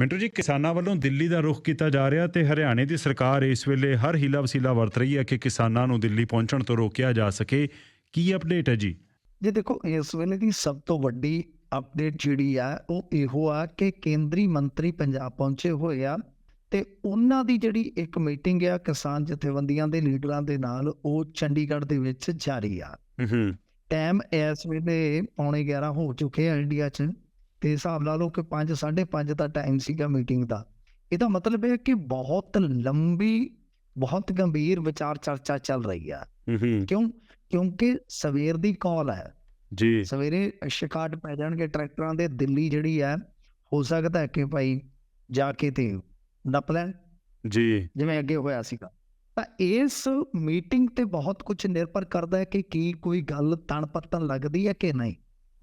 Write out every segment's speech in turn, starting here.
ਮਿੰਟੂ ਜੀ ਕਿਸਾਨਾਂ ਵੱਲੋਂ ਦਿੱਲੀ ਦਾ ਰੁਖ ਕੀਤਾ ਜਾ ਰਿਹਾ ਤੇ ਹਰਿਆਣੇ ਦੀ ਸਰਕਾਰ ਇਸ ਵੇਲੇ ਹਰ ਹੀਲਾ ਵਸੀਲਾ ਵਰਤ ਰਹੀ ਹੈ ਕਿ ਕਿਸਾਨਾਂ ਨੂੰ ਦਿੱਲੀ ਪਹੁੰਚਣ ਤੋਂ ਰੋਕਿਆ ਜਾ ਸਕੇ। ਕੀ ਅਪਡੇਟ ਹੈ ਜੀ? ਜੇ ਦੇਖੋ ਇਸ ਵੇਲੇ ਦੀ ਸਭ ਤੋਂ ਵੱਡੀ ਅਪਡੇਟ ਜਿਹੜੀ ਆ ਉਹ ਇਹੋ ਆ ਕਿ ਕੇਂਦਰੀ ਮੰਤਰੀ ਪੰਜਾਬ ਪਹੁੰਚੇ ਹੋਏ ਆ ਤੇ ਉਹਨਾਂ ਦੀ ਜਿਹੜੀ ਇੱਕ ਮੀਟਿੰਗ ਆ ਕਿਸਾਨ ਜਥੇਬੰਦੀਆਂ ਦੇ ਲੀਡਰਾਂ ਦੇ ਨਾਲ ਉਹ ਚੰਡੀਗੜ੍ਹ ਦੇ ਵਿੱਚ ਜਾਰੀ ਆ। ਹੂੰ ਟਾਈਮ ਇਸ ਵੇਲੇ ਪੌਣੇ 11 ਹੋ ਚੁੱਕੇ ਆ ਇੰਡੀਆ 'ਚ। ਤੇ ਹਿਸਾਬ ਲਾ ਲਓ ਕਿ 5 5:30 ਦਾ ਟਾਈਮ ਸੀਗਾ ਮੀਟਿੰਗ ਦਾ। ਇਹਦਾ ਮਤਲਬ ਹੈ ਕਿ ਬਹੁਤ ਲੰਬੀ ਬਹੁਤ ਗੰਭੀਰ ਵਿਚਾਰ ਚਰਚਾ ਚੱਲ ਰਹੀ ਆ। ਹੂੰ ਕਿਉਂ? ਕਿਉਂਕਿ ਸਵੇਰ ਦੀ ਕਾਲ ਹੈ। ਜੀ। ਸਵੇਰੇ ਸ਼ਿਕਾਟ ਪੈ ਜਾਣਗੇ ਟਰੈਕਟਰਾਂ ਦੇ ਦਿੱਲੀ ਜਿਹੜੀ ਹੈ ਹੋ ਸਕਦਾ ਹੈ ਕਿ ਭਾਈ ਜਾ ਕੇ ਤੇ ਨੱਪ ਲੈਣ। ਜੀ। ਜਿਵੇਂ ਅੱਗੇ ਹੋਇਆ ਸੀਗਾ। ਤਾਂ ਇਸ ਮੀਟਿੰਗ ਤੇ ਬਹੁਤ ਕੁਝ ਨਿਰਭਰ ਕਰਦਾ ਹੈ ਕਿ ਕੀ ਕੋਈ ਗੱਲ ਤਣ ਪੱਤਨ ਲੱਗਦੀ ਹੈ ਕਿ ਨਹੀਂ।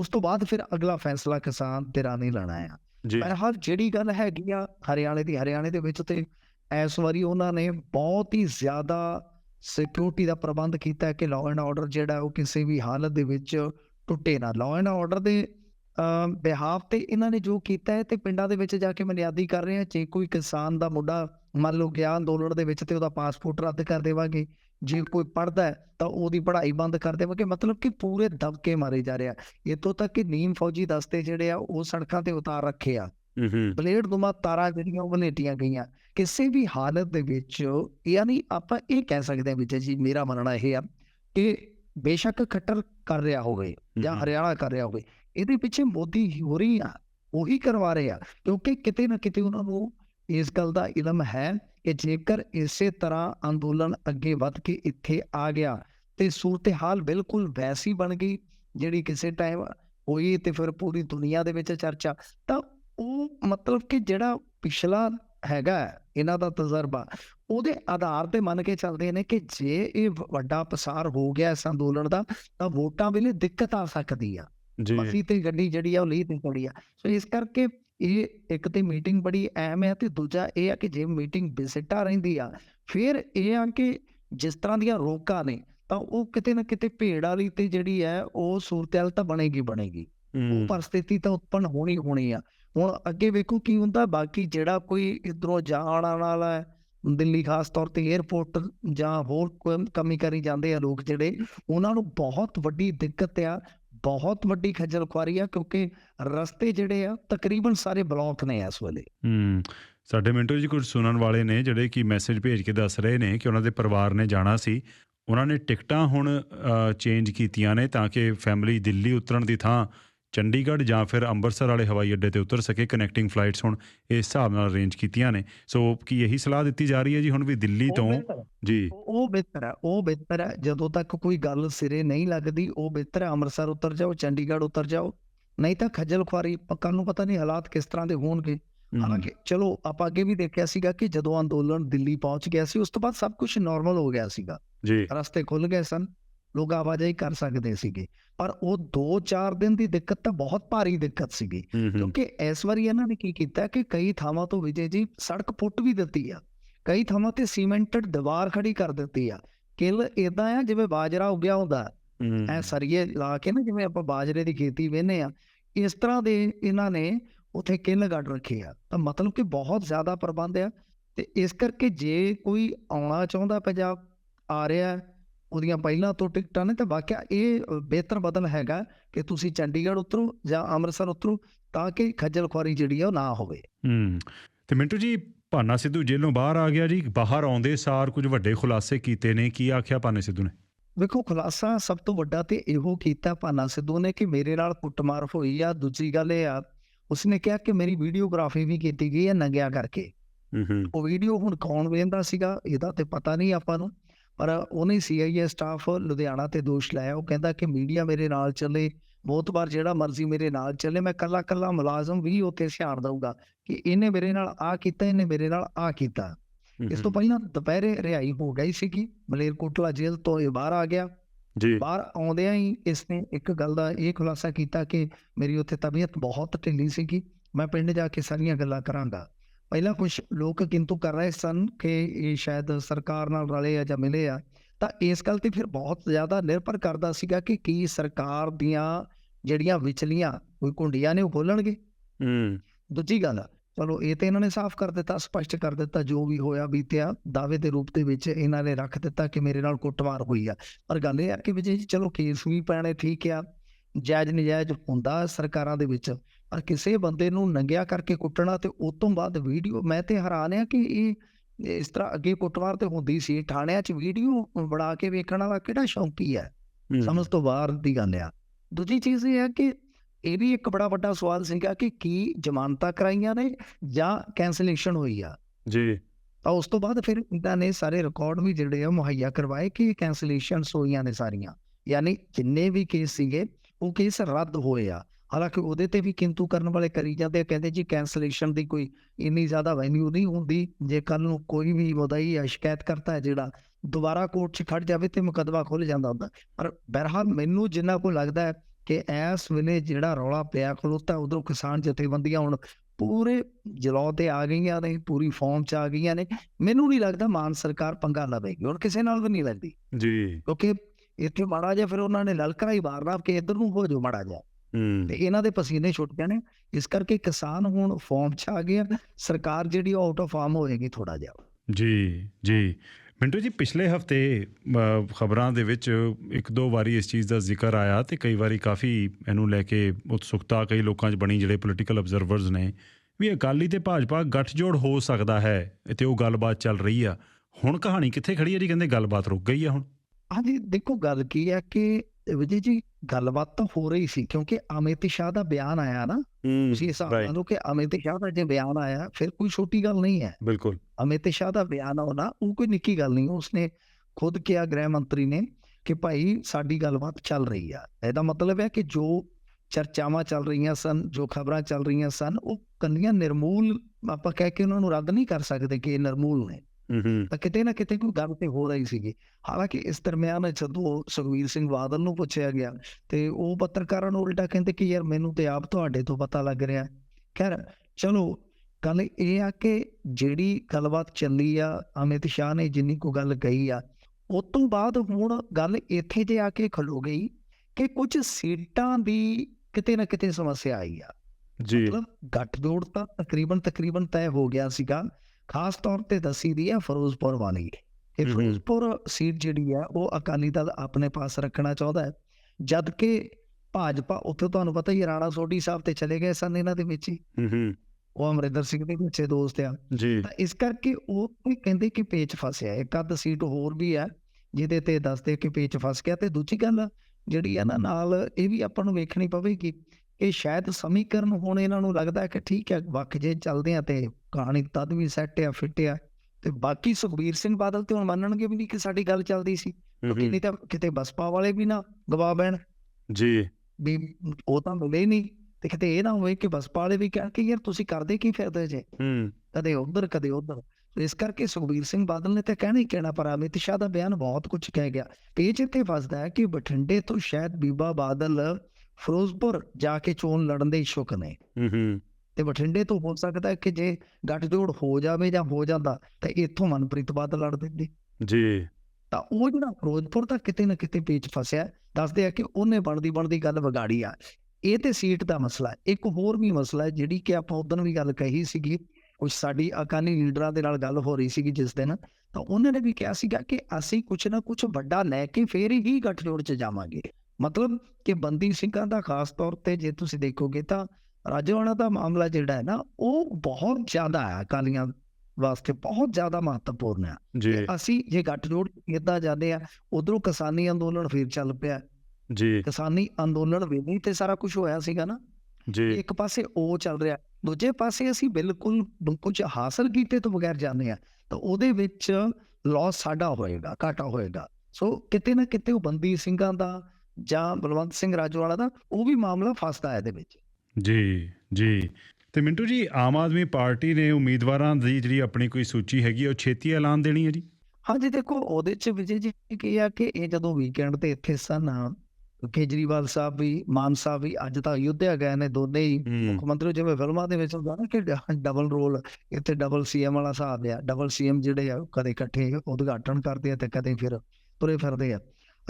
ਉਸ ਤੋਂ ਬਾਅਦ ਫਿਰ ਅਗਲਾ ਫੈਸਲਾ ਕਿਸਾਨ ਤੇਰਾ ਨਹੀਂ ਲੈਣਾ ਹੈ ਜੀ। ਬਹਰਹਾਲ ਜਿਹੜੀ ਗੱਲ ਹੈਗੀ ਆ ਹਰਿਆਣੇ ਦੀ ਹਰਿਆਣੇ ਦੇ ਵਿੱਚ ਤੇ ਇਸ ਵਾਰੀ ਉਹਨਾਂ ਨੇ ਬਹੁਤ ਹੀ ਜ਼ਿਆਦਾ ਸਿਕਿਉਰਿਟੀ ਦਾ ਪ੍ਰਬੰਧ ਕੀਤਾ ਹੈ ਕਿ ਲਾਅ ਐਂਡ ਆਰਡਰ ਜਿਹੜਾ ਉਹ ਕਿਸੇ ਵੀ ਹਾਲਤ ਦੇ ਵਿੱਚ ਟੁੱਟੇ ਨਾ। ਲਾਅ ਐਂਡ ਆਰਡਰ ਦੇ ਬਿਹਾਫ ਤੇ ਇਹਨਾਂ ਨੇ ਜੋ ਕੀਤਾ ਹੈ ਤੇ ਪਿੰਡਾਂ ਦੇ ਵਿੱਚ ਜਾ ਕੇ ਮਨਿਆਦੀ ਕਰ ਰਹੇ ਆ। ਜੇ ਕੋਈ ਕਿਸਾਨ ਦਾ ਮੁੰਡਾ ਮੰਨ ਲਓ ਗਿਆ ਅੰਦੋਲਨ ਦੇ ਵਿੱਚ ਤੇ ਉਹਦਾ ਪਾਸਪੋਰਟ ਰੱਦ ਕਰ ਦੇਵਾਂਗੇ ਜੇ ਕੋਈ ਪੜਦਾ ਹੈ ਤਾਂ ਉਹਦੀ ਪੜ੍ਹਾਈ ਬੰਦ ਕਰ ਦੇਵਾਂਗੇ ਮਤਲਬ ਕਿ ਪੂਰੇ ਦਬਕੇ ਮਾਰੇ ਜਾ ਰਿਹਾ ਇਤੋਂ ਤੱਕ ਕਿ ਨੀਮ ਫੌਜੀ ਦਸਤੇ ਜਿਹੜੇ ਆ ਉਹ ਸੜਕਾਂ ਤੇ ਉਤਾਰ ਰੱਖੇ ਆ। ਬਲੇਡ ਦੁਮਾ ਤਾਰਾਂ ਜਿਹੜੀਆਂ ਉਹ ਵਲੇਟੀਆਂ ਗਈਆਂ। ਕਿਸੇ ਵੀ ਹਾਲਤ ਦੇ ਵਿੱਚ ਯਾਨੀ ਆਪਾਂ ਇਹ ਕਹਿ ਸਕਦੇ ਹਾਂ ਵਿੱਚ ਜੀ ਮੇਰਾ ਮੰਨਣਾ ਇਹ ਆ ਕਿ ਬੇਸ਼ੱਕ ਖੱਟਰ ਕਰ ਰਿਹਾ ਹੋਵੇ ਜਾਂ ਹਰਿਆਣਾ ਕਰ ਰਿਹਾ ਹੋਵੇ ਇਹਦੇ ਪਿੱਛੇ ਮੋਦੀ ਹੋ ਰਹੀ ਆ ਉਹੀ ਕਰਵਾ ਰਹੇ ਆ। ਕਿਉਂਕਿ ਕਿਤੇ ਨਾ ਕਿਤੇ ਉਹਨਾਂ ਨੂੰ ਇਸ ਗੱਲ ਦਾ ਇਲਮ ਹੈ ਕਿ ਜੇਕਰ ਇਸੇ ਤਰ੍ਹਾਂ ਅੰਦੋਲਨ ਅੱਗੇ ਵੱਧ ਕੇ ਇੱਥੇ ਆ ਗਿਆ ਤੇ ਸੂਰਤ-ਹਾਲ ਬਿਲਕੁਲ ਵੈਸੀ ਬਣ ਗਈ ਜਿਹੜੀ ਕਿਸੇ ਟਾਈਮ ਹੋਈ ਤੇ ਫਿਰ ਪੂਰੀ ਦੁਨੀਆ ਦੇ ਵਿੱਚ ਚਰਚਾ ਤਾਂ ਉਹ ਮਤਲਬ ਕਿ ਜਿਹੜਾ ਪਿਛਲਾ ਹੈਗਾ ਇਹਨਾਂ ਦਾ ਤਜਰਬਾ ਉਹਦੇ ਆਧਾਰ ਤੇ ਮੰਨ ਕੇ ਚੱਲਦੇ ਨੇ ਕਿ ਜੇ ਇਹ ਵੱਡਾ ਪਸਾਰ ਹੋ ਗਿਆ ਇਸ ਅੰਦੋਲਨ ਦਾ ਤਾਂ ਵੋਟਾਂ ਵੇਲੇ ਦਿੱਕਤ ਆ ਸਕਦੀ ਆ। ਜੀ। ਮਸੀ ਤੇ ਗੱਡੀ ਜਿਹੜੀ ਆ ਉਹ ਲਈ ਤੇ ਖੜੀ ਆ। ਸੋ ਇਸ ਕਰਕੇ ਇਹ ਇੱਕ ਤੇ ਮੀਟਿੰਗ ਬੜੀ ਅਹਿਮ ਹੈ ਤੇ ਦੂਜਾ ਇਹ ਆ ਕਿ ਜੇ ਮੀਟਿੰਗ ਬਿਸਿਟਾ ਰਹਿੰਦੀ ਆ ਫਿਰ ਇਹ ਆ ਕਿ ਜਿਸ ਤਰ੍ਹਾਂ ਦੀਆਂ ਰੋਕਾਂ ਨੇ ਤਾਂ ਉਹ ਕਿਤੇ ਨਾ ਕਿਤੇ ਭੇੜ ਵਾਲੀ ਤੇ ਜਿਹੜੀ ਹੈ ਉਹ ਸੂਰਤ-ਹਾਲ ਤਾਂ ਬਣੇਗੀ ਬਣੇਗੀ। ਉਹ ਪਰਿਸਥਿਤੀ ਤਾਂ ਉਤਪੰਨ ਹੋਣੀ ਹੋਣੀ ਆ। ਹੁਣ ਅੱਗੇ ਵੇਖੋ ਕੀ ਹੁੰਦਾ ਬਾਕੀ ਜਿਹੜਾ ਕੋਈ ਇਧਰੋਂ ਜਾਣ ਵਾਲਾ ਹੈ ਦਿੱਲੀ ਖਾਸ ਤੌਰ ਤੇ 에ਅਰਪੋਰਟ ਜਾਂ ਹੋਰ ਕਮੀ ਕਰੀ ਜਾਂਦੇ ਆ ਲੋਕ ਜਿਹੜੇ ਉਹਨਾਂ ਨੂੰ ਬਹੁਤ ਵੱਡੀ ਦਿੱਕਤ ਆ ਬਹੁਤ ਵੱਡੀ ਖੱਜਲ ਖੁਆਰੀ ਆ, ਕਿਉਂਕਿ ਰਸਤੇ ਜਿਹੜੇ ਆ, ਤਕਰੀਬਨ ਸਾਰੇ ਬਲੌਕ ਨੇ ਇਸ ਵੇਲੇ। ਹੂੰ, ਸਾਡੇ ਮਿੰਟੂ ਜੀ ਕੁਝ ਸੁਣਨ ਵਾਲੇ ਨੇ, ਜਿਹੜੇ ਕਿ ਮੈਸੇਜ ਭੇਜ ਕੇ ਦੱਸ ਰਹੇ ਨੇ ਕਿ ਉਹਨਾਂ ਦੇ ਪਰਿਵਾਰ ਨੇ ਜਾਣਾ ਸੀ। ਉਹਨਾਂ ਨੇ ਟਿਕਟਾਂ ਹੁਣ ਚੇਂਜ ਕੀਤੀਆਂ ਨੇ ਤਾਂ ਕਿ ਫੈਮਿਲੀ ਦਿੱਲੀ ਉਤਰਨ ਦੀ ਥਾਂ ਚੰਡੀਗੜ੍ਹ ਜਾਂ ਫਿਰ ਅੰਮ੍ਰਿਤਸਰ ਵਾਲੇ ਹਵਾਈ ਅੱਡੇ ਤੇ ਉਤਰ ਸਕੇ ਕਨੈਕਟਿੰਗ ਫਲਾਈਟਸ ਹੁਣ ਇਸ ਹਿਸਾਬ ਨਾਲ ਅਰੇਂਜ ਕੀਤੀਆਂ ਨੇ। ਸੋ ਕੀ ਇਹੀ ਸਲਾਹ ਦਿੱਤੀ ਜਾ ਰਹੀ ਹੈ ਜੀ ਹੁਣ ਵੀ ਦਿੱਲੀ ਤੋਂ। ਜੀ। ਉਹ- ਬਿਹਤਰ ਹੈ ਉਹ ਬਿਹਤਰ ਹੈ। ਜਦੋਂ ਤੱਕ ਕੋਈ ਗੱਲ ਸਿਰੇ ਨਹੀਂ ਲੱਗਦੀ ਉਹ ਬਿਹਤਰ ਹੈ। ਅੰਮ੍ਰਿਤਸਰ ਉਤਰ ਜਾਓ ਚੰਡੀਗੜ੍ਹ ਉਤਰ ਜਾਓ। ਨਹੀਂ ਤਾਂ ਖੱਜਲ ਖੁਆਰੀ ਪੱਕਾ ਨੂੰ ਪਤਾ ਨਹੀਂ ਹਾਲਾਤ ਕਿਸ ਤਰ੍ਹਾਂ ਦੇ ਹੋਣਗੇ। ਹਾਲਾਂਕਿ ਚਲੋ ਆਪਾਂ ਅੱਗੇ ਵੀ ਦੇਖਿਆ ਸੀਗਾ ਕਿ ਜਦੋਂ ਅੰਦੋਲਨ ਦਿੱਲੀ ਪਹੁੰਚ ਗਿਆ ਸੀ ਉਸ ਤੋਂ ਬਾਅਦ ਸਭ ਕੁਝ ਨਾਰਮਲ ਹੋ ਗਿਆ ਸੀਗਾ। ਜੀ। ਰਸਤੇ ਖੁੱਲ ਗਏ ਸਨ। ਲੋਕ ਆਵਾਜਾਈ ਕਰ ਸਕਦੇ ਸੀਗੇ। ਪਰ ਉਹ 2-4 ਦਿਨ ਦੀ ਦਿੱਕਤ ਤਾਂ ਬਹੁਤ ਭਾਰੀ ਦਿੱਕਤ ਸੀਗੀ। ਕਿਉਂਕਿ ਇਸ ਵਾਰੀ ਇਹਨਾਂ ਨੇ ਕੀ ਕੀਤਾ ਕਿ ਕਈ ਥਾਵਾਂ ਤੋਂ ਵਿਜੇ ਜੀ ਸੜਕ ਪੁੱਟ ਵੀ ਦਿੱਤੀ ਆ। ਕਈ ਥਾਵਾਂ ਤੇ ਸੀਮੈਂਟਡ ਦੀਵਾਰ ਖੜੀ ਕਰ ਦਿੱਤੀ ਆ। ਕਿਲ ਇਦਾਂ ਆ ਜਿਵੇਂ ਬਾਜਰਾ ਉੱਗਿਆ ਹੁੰਦਾ। ਐ ਸਰੀਏ ਲਾ ਕੇ ਨਾ ਜਿਵੇਂ ਆਪਾਂ ਬਾਜਰੇ ਦੀ ਖੇਤੀ ਵੇਨੇ ਆ। ਇਸ ਤਰ੍ਹਾਂ ਦੇ ਇਹਨਾਂ ਨੇ ਉਥੇ ਕਿੱਲ ਗੱਡ ਰੱਖੇ ਆ। ਤਾਂ ਮਤਲਬ ਕਿ ਬਹੁਤ ਜ਼ਿਆਦਾ ਪ੍ਰਬੰਧ ਆ। ਤੇ ਇਸ ਕਰਕੇ ਜੇ ਕੋਈ ਆਉਣਾ ਚਾਹੁੰਦਾ ਪੰਜਾਬ ਆ ਰਿਹਾ ਉਹਦੀਆਂ ਪਹਿਲਾਂ ਤੋਂ ਟਿਕਟਾਂ ਨੇ ਤਾਂ ਵਾਕਿਆ ਇਹ ਬਿਹਤਰ ਬਦਲ ਹੈਗਾ ਕਿ ਤੁਸੀਂ ਚੰਡੀਗੜ੍ਹ ਉਤਰੋ ਜਾਂ ਅੰਮ੍ਰਿਤਸਰ ਉਤਰੋ ਤਾਂ ਕਿ ਖੱਜਲ ਖੁਆਰੀ ਜਿਹੜੀ ਆ ਉਹ ਨਾ ਹੋਵੇ। ਹੂੰ ਤੇ ਮਿੰਟੂ ਜੀ ਭਾਨਾ ਸਿੱਧੂ ਜੇਲੋਂ ਬਾਹਰ ਆ ਗਿਆ ਜੀ ਬਾਹਰ ਆਉਂਦੇ ਸਾਰ ਕੁਝ ਵੱਡੇ ਖੁਲਾਸੇ ਕੀਤੇ ਨੇ ਕੀ ਆਖਿਆ ਭਾਨੇ ਸਿੱਧੂ ਨੇ? ਵੇਖੋ ਖੁਲਾਸਾ ਸਭ ਤੋਂ ਵੱਡਾ ਤੇ ਇਹੋ ਕੀਤਾ ਭਾਨਾ ਸਿੱਧੂ ਨੇ ਕਿ ਮੇਰੇ ਨਾਲ ਕੁੱਟਮਾਰ ਹੋਈ ਆ ਦੂਜੀ ਗੱਲ ਇਹ ਆ ਉਸਨੇ ਕਿਹਾ ਕਿ ਮੇਰੀ ਵੀਡੀਓਗ੍ਰਾਫੀ ਵੀ ਕੀਤੀ ਗਈ ਹੈ ਨੰਗਿਆ ਕਰਕੇ। ਹੂੰ ਹੂੰ। ਉਹ ਵੀਡੀਓ ਹੁਣ ਕੌਣ ਵੇਖਦਾ ਸੀਗਾ ਇਹਦਾ ਤੇ ਪਤਾ ਨਹੀਂ ਆਪਾਂ ਨੂੰ। ਪਰ ਉਹਨੇ ਸੀਆਈਏ ਸਟਾਫ ਲੁਧਿਆਣਾ ਤੇ ਦੋਸ਼ ਲਾਇਆ। ਉਹ ਕਹਿੰਦਾ ਕਿ ਮੀਡੀਆ ਮੇਰੇ ਨਾਲ ਚੱਲੇ ਬਹੁਤ ਵਾਰ ਜਿਹੜਾ ਮਰਜ਼ੀ ਮੇਰੇ ਨਾਲ ਚੱਲੇ ਮੈਂ ਕੱਲਾ ਕੱਲਾ ਮੁਲਾਜ਼ਮ ਵੀ ਉੱਥੇ ਹੁਸ਼ਿਆਰ ਦਊਗਾ ਕਿ ਇਹਨੇ ਮੇਰੇ ਨਾਲ ਆ ਕੀਤਾ ਇਹਨੇ ਮੇਰੇ ਨਾਲ ਆ ਕੀਤਾ। ਇਸ ਤੋਂ ਪਹਿਲਾਂ ਦੁਪਹਿਰੇ ਰਿਹਾਈ ਹੋ ਗਈ ਸੀਗੀ ਮਲੇਰਕੋਟਲਾ ਜੇਲ੍ਹ ਤੋਂ ਇਹ ਬਾਹਰ ਆ ਗਿਆ। ਜੀ। ਬਾਹਰ ਆਉਂਦਿਆਂ ਹੀ ਇਸਨੇ ਇੱਕ ਗੱਲ ਦਾ ਇਹ ਖੁਲਾਸਾ ਕੀਤਾ ਕਿ ਮੇਰੀ ਉੱਥੇ ਤਬੀਅਤ ਬਹੁਤ ਢਿੱਲੀ ਸੀਗੀ ਮੈਂ ਪਿੰਡ ਜਾ ਕੇ ਸਾਰੀਆਂ ਗੱਲਾਂ ਕਰਾਂਗਾ। ਪਹਿਲਾਂ ਕੁਝ ਲੋਕ ਕਿੰਤੂ ਕਰ ਰਹੇ ਸਨ ਕਿ ਇਹ ਸ਼ਾਇਦ ਸਰਕਾਰ ਨਾਲ ਰਲੇ ਆ ਜਾਂ ਮਿਲੇ ਆ ਤਾਂ ਇਸ ਗੱਲ ਤੇ ਫਿਰ ਬਹੁਤ ਜ਼ਿਆਦਾ ਨਿਰਭਰ ਕਰਦਾ ਸੀਗਾ ਕਿ ਕੀ ਸਰਕਾਰ ਦੀਆਂ ਜਿਹੜੀਆਂ ਵਿਚਲੀਆਂ ਕੋਈ ਕੁੰਡੀਆਂ ਨੇ ਉਹ ਖੋਲਣਗੇ। ਹੂੰ। ਦੂਜੀ ਗੱਲ ਚਲੋ ਇਹ ਤੇ ਇਹਨਾਂ ਨੇ ਸਾਫ਼ ਕਰ ਦਿੱਤਾ ਸਪਸ਼ਟ ਕਰ ਦਿੱਤਾ ਜੋ ਵੀ ਹੋਇਆ ਬੀਤਿਆ ਦਾਅਵੇ ਦੇ ਰੂਪ ਦੇ ਵਿੱਚ ਇਹਨਾਂ ਨੇ ਰੱਖ ਦਿੱਤਾ ਕਿ ਮੇਰੇ ਨਾਲ ਕੁੱਟਮਾਰ ਹੋਈ ਆ। ਪਰ ਗੱਲ ਇਹ ਆ ਕਿ ਵਿਜੇ ਜੀ ਚਲੋ ਕੇਸ ਵੀ ਪੈਣੇ ਠੀਕ ਆ ਜਾਇਜ਼ ਨਜਾਇਜ਼ ਹੁੰਦਾ ਸਰਕਾਰਾਂ ਦੇ ਵਿੱਚ। ਕਿਸੇ ਬੰਦੇ ਨੂੰ ਨੰਗਿਆ ਕਰਕੇ ਕੁੱਟਣਾ ਤੇ ਉਸ ਤੋਂ ਬਾਅਦ ਵੀਡੀਓ ਮੈਂ ਤੇ ਹੈਰਾਨ ਆ ਕਿ ਇਹ ਇਸ ਤਰ੍ਹਾਂ ਅੱਗੇ ਕੁੱਟਮਾਰ ਤੇ ਹੁੰਦੀ ਸੀ। ਥਾਣਿਆਂ 'ਚ ਵੀਡੀਓ ਬਣਾ ਕੇ ਵੇਖਣ ਵਾਲਾ ਕਿਹੜਾ ਸ਼ੌਂਕੀ ਹੈ? ਸਮਝ ਤੋਂ ਬਾਹਰ ਦੀ ਗੱਲ ਆ। ਦੂਜੀ ਚੀਜ਼ ਇਹ ਹੈ ਕਿ ਇਹ ਵੀ ਇੱਕ ਬੜਾ ਵੱਡਾ ਸਵਾਲ ਸੀਗਾ ਕਿ ਕੀ ਜ਼ਮਾਨਤਾਂ ਕਰਾਈਆਂ ਨੇ ਜਾਂ ਕੈਂਸਲੇਸ਼ਨ ਹੋਈ ਆ? ਜੀ। ਤਾਂ ਉਸ ਤੋਂ ਬਾਅਦ ਫਿਰ ਇਹਨਾਂ ਨੇ ਸਾਰੇ ਰਿਕਾਰਡ ਵੀ ਜਿਹੜੇ ਆ ਮੁਹੱਈਆ ਕਰਵਾਏ ਕਿ ਕੈਂਸਲੇਸ਼ਨਸ ਹੋਈਆਂ ਨੇ ਸਾਰੀਆਂ। ਯਾਨੀ ਜਿੰਨੇ ਵੀ ਕੇਸ ਸੀਗੇ ਉਹ ਕੇਸ ਰੱਦ ਹੋਏ ਆ। ਹਾਲਾਂਕਿ ਉਹਦੇ ਤੇ ਵੀ ਕਿੰਤੂ ਕਰਨ ਵਾਲੇ ਕਰੀ ਜਾਂਦੇ ਕਹਿੰਦੇ ਜੀ ਕੈਂਸਲੇਸ਼ਨ ਦੀ ਕੋਈ ਇੰਨੀ ਜ਼ਿਆਦਾ ਵੈਲਿਊ ਨਹੀਂ ਹੁੰਦੀ ਜੇ ਕੱਲ ਨੂੰ ਕੋਈ ਵੀ ਮੁਦਈ ਜਾਂ ਸ਼ਿਕਾਇਤ ਕਰਤਾ ਹੈ ਜਿਹੜਾ ਦੁਬਾਰਾ ਕੋਰਟ 'ਚ ਖੜ ਜਾਵੇ ਤੇ ਮੁਕੱਦਮਾ ਖੁੱਲ ਜਾਂਦਾ ਹੁੰਦਾ। ਪਰ ਬਹਰਹਾਲ ਮੈਨੂੰ ਜਿੰਨਾ ਕੋ ਲੱਗਦਾ ਹੈ ਕਿ ਇਸ ਵੇਲੇ ਜਿਹੜਾ ਰੌਲਾ ਪਿਆ ਖਲੋਤਾ ਉਧਰੋਂ ਕਿਸਾਨ ਜਥੇਬੰਦੀਆਂ ਹੁਣ ਪੂਰੇ ਜਲੌ ਤੇ ਆ ਗਈਆਂ ਨੇ ਪੂਰੀ ਫਾਰਮ 'ਚ ਆ ਗਈਆਂ ਨੇ। ਮੈਨੂੰ ਨਹੀਂ ਲੱਗਦਾ ਮਾਨ ਸਰਕਾਰ ਪੰਗਾ ਲਵੇਗੀ ਹੁਣ ਕਿਸੇ ਨਾਲ ਵੀ ਨਹੀਂ ਲੱਗਦੀ। ਜੀ। ਕਿਉਂਕਿ ਇੱਥੇ ਮਾੜਾ ਜਿਹਾ ਫਿਰ ਉਹਨਾਂ ਨੇ ਲਲਕਰਾ ਹੀ ਮਾਰਨਾ ਕਿ ਇੱਧਰ ਨੂੰ ਹੋ ਜਾਓ ਮਾੜਾ ਜਿਹਾ। ਹੂੰ ਤੇ ਇਹਨਾਂ ਦੇ ਪਸੀਨੇ ਛੁੱਟ ਜਾਣੇ। ਇਸ ਕਰਕੇ ਕਿਸਾਨ ਹੁਣ ਫਾਰਮ 'ਚ ਆ ਗਿਆ ਸਰਕਾਰ ਜਿਹੜੀ ਆਊਟ ਆਫ ਫਾਰਮ ਹੋਏਗੀ ਥੋੜਾ ਜਿਹਾ। ਜੀ ਜੀ। ਮਿੰਟੂ ਜੀ ਪਿਛਲੇ ਹਫ਼ਤੇ ਖਬਰਾਂ ਦੇ ਵਿੱਚ ਇੱਕ ਦੋ ਵਾਰੀ ਇਸ ਚੀਜ਼ ਦਾ ਜ਼ਿਕਰ ਆਇਆ ਤੇ ਕਈ ਵਾਰੀ ਕਾਫੀ ਇਹਨੂੰ ਲੈ ਕੇ ਉਤਸੁਕਤਾ ਕਈ ਲੋਕਾਂ 'ਚ ਬਣੀ ਜਿਹੜੇ ਪੋਲੀਟੀਕਲ ਅਬਜ਼ਰਵਰਸ ਨੇ ਵੀ ਅਕਾਲੀ ਤੇ ਭਾਜਪਾ ਗੱਠਜੋੜ ਹੋ ਸਕਦਾ ਹੈ ਤੇ ਉਹ ਗੱਲਬਾਤ ਚੱਲ ਰਹੀ ਆ। ਹੁਣ ਕਹਾਣੀ ਕਿੱਥੇ ਖੜੀ ਹੈ ਜੀ? ਕਹਿੰਦੇ ਗੱਲਬਾਤ ਰੁਕ ਗਈ ਆ ਹੁਣ। ਹਾਂਜੀ ਦੇਖੋ ਗੱਲ ਕੀ ਹੈ ਕਿ ਵਿਜੇ ਜੀ ਗੱਲਬਾਤ ਤਾਂ ਹੋ ਰਹੀ ਸੀ ਕਿਉਂਕਿ ਅਮਿਤ ਸ਼ਾਹ ਦਾ ਬਿਆਨ ਆਇਆ ਨਾ ਤੁਸੀਂ ਹਿਸਾਬ ਨਾਲ ਲਓ ਕਿ ਅਮਿਤ ਸ਼ਾਹ ਦਾ ਜੇ ਬਿਆਨ ਆਇਆ ਫਿਰ ਕੋਈ ਛੋਟੀ ਗੱਲ ਨਹੀਂ ਹੈ। ਬਿਲਕੁਲ। ਅਮਿਤ ਸ਼ਾਹ ਦਾ ਬਿਆਨ ਆਉਣਾ ਉਹ ਕੋਈ ਨਿੱਕੀ ਗੱਲ ਨਹੀਂ ਉਸਨੇ ਖੁਦ ਕਿਹਾ ਗ੍ਰਹਿ ਮੰਤਰੀ ਨੇ ਕਿ ਭਾਈ ਸਾਡੀ ਗੱਲਬਾਤ ਚੱਲ ਰਹੀ ਆ। ਇਹਦਾ ਮਤਲਬ ਹੈ ਕਿ ਜੋ ਚਰਚਾਵਾਂ ਚੱਲ ਰਹੀਆਂ ਸਨ ਜੋ ਖਬਰਾਂ ਚੱਲ ਰਹੀਆਂ ਸਨ ਉਹ ਕੰਨੀਆਂ ਨਿਰਮੂਲ ਆਪਾਂ ਕਹਿ ਕੇ ਉਹਨਾਂ ਨੂੰ ਰੱਦ ਨਹੀਂ ਕਰ ਸਕਦੇ ਕਿ ਇਹ ਨਿਰਮੂਲ ਨੇ। ਤਾਂ ਕਿਤੇ ਨਾ ਕਿਤੇ ਕੋਈ ਗੱਲ ਤੇ ਹੋ ਰਹੀ ਸੀਗੀ ਹਾਲਾਂਕਿ ਇਸ ਦਰਮਿਆਨ ਜਦੋਂ ਸੁਖਵੀਰ ਸਿੰਘ ਬਾਦਲ ਨੂੰ ਪੁੱਛਿਆ ਗਿਆ ਤੇ ਉਹ ਪੱਤਰਕਾਰਾਂ ਨੂੰ ਉਲਟਾ ਕਹਿੰਦੇ ਕਿ ਯਾਰ ਮੈਨੂੰ ਤੇ ਆਪ ਤੁਹਾਡੇ ਤੋਂ ਪਤਾ ਲੱਗ ਰਿਹਾ ਖੈਰ ਚਲੋ ਗੱਲ ਇਹ ਆ ਕਿ ਜਿਹੜੀ ਗੱਲਬਾਤ ਚੱਲੀ ਆ ਅਮਿਤ ਸ਼ਾਹ ਨੇ ਜਿੰਨੀ ਕੋ ਗੱਲ ਕਹੀ ਆ ਉਸ ਤੋਂ ਬਾਅਦ ਹੁਣ ਗੱਲ ਇੱਥੇ ਜੇ ਆ ਕੇ ਖਲੋ ਗਈ ਕਿ ਕੁਝ ਸੀਟਾਂ ਦੀ ਕਿਤੇ ਨਾ ਕਿਤੇ ਸਮੱਸਿਆ ਆਈ ਆ ਜੀ ਮਤਲਬ ਗੱਠਜੋੜ ਤਾਂ ਤਕਰੀਬਨ ਤਕਰੀਬਨ ਤੈਅ ਹੋ ਗਿਆ ਸੀਗਾ ਖਾਸ ਤੌਰ ਤੇ ਦੱਸੀ ਦੀ ਹੈ ਫਿਰੋਜ਼ਪੁਰ ਵਾਲੀ ਇਹ। ਫਿਰੋਜ਼ਪੁਰ ਸੀਟ ਜਿਹੜੀ ਹੈ ਉਹ ਅਕਾਲੀ ਦਲ ਆਪਣੇ ਪਾਸ ਰੱਖਣਾ ਚਾਹੁੰਦਾ ਹੈ ਜਦ ਕਿ ਭਾਜਪਾ ਉੱਥੇ ਤੁਹਾਨੂੰ ਪਤਾ ਹੀ ਰਾਣਾ ਸੋਢੀ ਸਾਹਿਬ ਤੇ ਚਲੇ ਗਏ ਸਨ ਇਹਨਾਂ ਦੇ ਵਿੱਚ ਹੀ। ਹੂੰ ਉਹ ਅਮਰਿੰਦਰ ਸਿੰਘ ਦੇ ਪਿੱਛੇ ਦੋਸਤ ਆ। ਜੀ। ਤਾਂ ਇਸ ਕਰਕੇ ਉਹ ਵੀ ਕਹਿੰਦੇ ਕਿ ਪੇਚ ਫਸਿਆ ਇੱਕ ਅੱਧ ਸੀਟ ਹੋਰ ਵੀ ਹੈ ਜਿਹਦੇ ਤੇ ਦੱਸਦੇ ਕਿ ਪੇਚ ਫਸ ਗਿਆ। ਤੇ ਦੂਜੀ ਗੱਲ ਜਿਹੜੀ ਆ ਨਾ ਨਾਲ ਇਹ ਵੀ ਆਪਾਂ ਨੂੰ ਵੇਖਣੀ ਪਵੇਗੀ ਕਿ ਸ਼ਾਇਦ ਸਮੀਕਰਨ ਹੁਣ ਇਹਨਾਂ ਨੂੰ ਲੱਗਦਾ ਕਿ ਠੀਕ ਹੈ ਵੱਖ ਜੇ ਚੱਲਦੇ ਆ ਤੇ ਕਹਾਣੀ ਤਦ ਵੀ ਸੈੱਟ ਆ ਫਿੱਟ ਆ ਤੇ ਬਾਕੀ ਸੁਖਬੀਰ ਸਿੰਘ ਬਾਦਲ ਤੇ ਹੁਣ ਮੰਨਣਗੇ ਵੀ ਨਹੀਂ ਕਿ ਸਾਡੀ ਗੱਲ ਚੱਲਦੀ ਸੀ ਕਿਉਂਕਿ ਨਹੀਂ ਤਾਂ ਕਿਤੇ ਬਸਪਾ ਵਾਲੇ ਵੀ ਨਾ ਗਵਾ ਬੈਣ ਜੀ। ਵੀ ਉਹ ਤਾਂ ਮਿਲੇ ਨਹੀਂ ਤੇ ਕਿਤੇ ਇਹ ਨਾ ਹੋਵੇ ਕਿ ਬਸਪਾ ਵਾਲੇ ਵੀ ਕਹਿਣ ਕਿ ਯਾਰ ਤੁਸੀਂ ਕਰਦੇ ਕੀ ਫਿਰਦੇ ਜੇ? ਹੂੰ। ਕਦੇ ਉਧਰ ਕਦੇ ਉਧਰ। ਇਸ ਕਰਕੇ ਸੁਖਬੀਰ ਸਿੰਘ ਬਾਦਲ ਨੇ ਤਾਂ ਕਹਿਣਾ ਹੀ ਕਹਿਣਾ ਪਰ ਅਮਿਤ ਸ਼ਾਹ ਦਾ ਬਿਆਨ ਬਹੁਤ ਕੁਝ ਕਹਿ ਗਿਆ। ਪੇਜ ਇੱਥੇ ਫਸਦਾ ਹੈ ਕਿ ਬਠਿੰਡੇ ਤੋਂ ਸ਼ਾਇਦ ਬੀਬਾ ਬਾਦਲ ਫਿਰੋਜ਼ਪੁਰ ਜਾ ਕੇ ਚੋਣ ਲੜਨ ਦੇ ਇਛੁਕ ਨੇ। ਹੂੰ ਤੇ ਬਠਿੰਡੇ ਤੋਂ ਹੋ ਸਕਦਾ ਕਿ ਜੇ ਗੱਠਜੋੜ ਹੋ ਜਾਵੇ ਜਾਂ ਹੋ ਜਾਂਦਾ ਤਾਂ ਇੱਥੋਂ ਮਨਪ੍ਰੀਤ ਬਾਦਲ ਲੜ ਦਿੰਦੇ ਜੀ। ਤਾਂ ਉਹ ਜਿਹੜਾ ਫਿਰੋਜ਼ਪੁਰ ਦਾ ਕਿਤੇ ਨਾ ਕਿਤੇ ਪੇਚ ਫਸਿਆ ਦੱਸਦੇ ਆ ਕਿ ਉਹਨੇ ਬਣਦੀ ਬਣਦੀ ਗੱਲ ਵਿਗਾੜੀ ਆ। ਇਹ ਤੇ ਸੀਟ ਦਾ ਮਸਲਾ। ਇੱਕ ਹੋਰ ਵੀ ਮਸਲਾ ਹੈ ਜਿਹੜੀ ਕਿ ਆਪਾਂ ਉਦੋਂ ਵੀ ਗੱਲ ਕਹੀ ਸੀਗੀ ਕੁਝ ਸਾਡੀ ਅਕਾਲੀ ਲੀਡਰਾਂ ਦੇ ਨਾਲ ਗੱਲ ਹੋ ਰਹੀ ਸੀਗੀ ਜਿਸ ਦਿਨ ਤਾਂ ਉਹਨਾਂ ਨੇ ਵੀ ਕਿਹਾ ਸੀਗਾ ਕਿ ਅਸੀਂ ਕੁਝ ਨਾ ਕੁਝ ਵੱਡਾ ਲੈ ਕੇ ਫੇਰ ਹੀ ਗੱਠਜੋੜ 'ਚ ਜਾਵਾਂਗੇ। ਮਤਲਬ ਕਿ ਬੰਦੀ ਸਿੰਘਾਂ ਦਾ ਖਾਸ ਤੌਰ ਤੇ ਜੇ ਤੁਸੀਂ ਦੇਖੋਗੇ ਤਾਂ ਰਾਜਵਾਨਾ ਦਾ ਮਾਮਲਾ ਜਿਹੜਾ ਹੈ ਨਾ ਉਹ ਬਹੁਤ ਜ਼ਿਆਦਾ ਹੈ ਅਕਾਲੀਆਂ ਵਾਸਤੇ ਬਹੁਤ ਜ਼ਿਆਦਾ ਮਹੱਤਵਪੂਰਨ ਹੈ। ਜੀ। ਅਸੀਂ ਜੇ ਗੱਠਜੋੜ ਇਦਾਂ ਜਾਂਦੇ ਆ ਉਧਰੋਂ ਕਿਸਾਨੀ ਅੰਦੋਲਨ ਫੇਰ ਚੱਲ ਪਿਆ। ਜੀ। ਕਿਸਾਨੀ ਅੰਦੋਲਨ ਵੇਲੇ ਤੇ ਸਾਰਾ ਕੁਝ ਹੋਇਆ ਸੀਗਾ ਨਾ। ਜੀ। ਇੱਕ ਪਾਸੇ ਉਹ ਚੱਲ ਰਿਹਾ ਦੂਜੇ ਪਾਸੇ ਅਸੀਂ ਬਿਲਕੁਲ ਕੁਝ ਹਾਸਲ ਕੀਤੇ ਤੋਂ ਬਗੈਰ ਜਾਂਦੇ ਆ ਤਾਂ ਉਹਦੇ ਵਿੱਚ ਲਾਸ ਸਾਡਾ ਹੋਏਗਾ ਘਾਟਾ ਹੋਏਗਾ। ਸੋ ਕਿਤੇ ਨਾ ਕਿਤੇ ਉਹ ਬੰਦੀ ਸਿੰਘਾਂ ਦਾ ਜਾਂ ਬਲਵੰਤ ਸਿੰਘ ਰਾਜੋਵਾਲਾ ਦਾ ਉਹ ਵੀ ਮਾਮਲਾ ਫਸਦਾ ਹੈ ਇਹਦੇ ਵਿੱਚ। ਜੀ ਜੀ। ਤੇ ਮਿੰਟੂ ਜੀ ਆਮ ਆਦਮੀ ਪਾਰਟੀ ਨੇ ਉਮੀਦਵਾਰਾਂ ਦੀ ਜਿਹੜੀ ਆਪਣੀ ਕੋਈ ਸੂਚੀ ਹੈਗੀ ਉਹ ਛੇਤੀ ਐਲਾਨ ਦੇਣੀ ਹੈ ਜੀ? ਹਾਂਜੀ ਦੇਖੋ ਉਹਦੇ ਚ ਵਿਜੇ ਜੀ ਕੀ ਆ ਕਿ ਇਹ ਜਦੋਂ ਵੀਕਐਂਡ ਤੇ ਇੱਥੇ ਸਨ ਕੇਜਰੀਵਾਲ ਸਾਹਿਬ ਵੀ ਮਾਨ ਸਾਹਿਬ ਵੀ ਅੱਜ ਤਾਂ ਅਯੁੱਧਿਆ ਗਏ ਨੇ ਦੋਨੇ ਹੀ। ਮੁੱਖ ਮੰਤਰੀ ਜਿਵੇਂ ਫਿਲਮਾਂ ਦੇ ਵਿੱਚ ਹੁੰਦਾ ਨਾ ਕਿ ਡਬਲ ਰੋਲ ਇੱਥੇ ਡਬਲ ਸੀਐਮ ਵਾਲਾ ਹਿਸਾਬ ਆ। ਡਬਲ ਸੀਐਮ ਜਿਹੜੇ ਆ ਕਦੇ ਇਕੱਠੇ ਉਦਘਾਟਨ ਕਰਦੇ ਆ ਤੇ ਕਦੇ ਫਿਰ ਤੁਰੇ ਫਿਰਦੇ ਆ।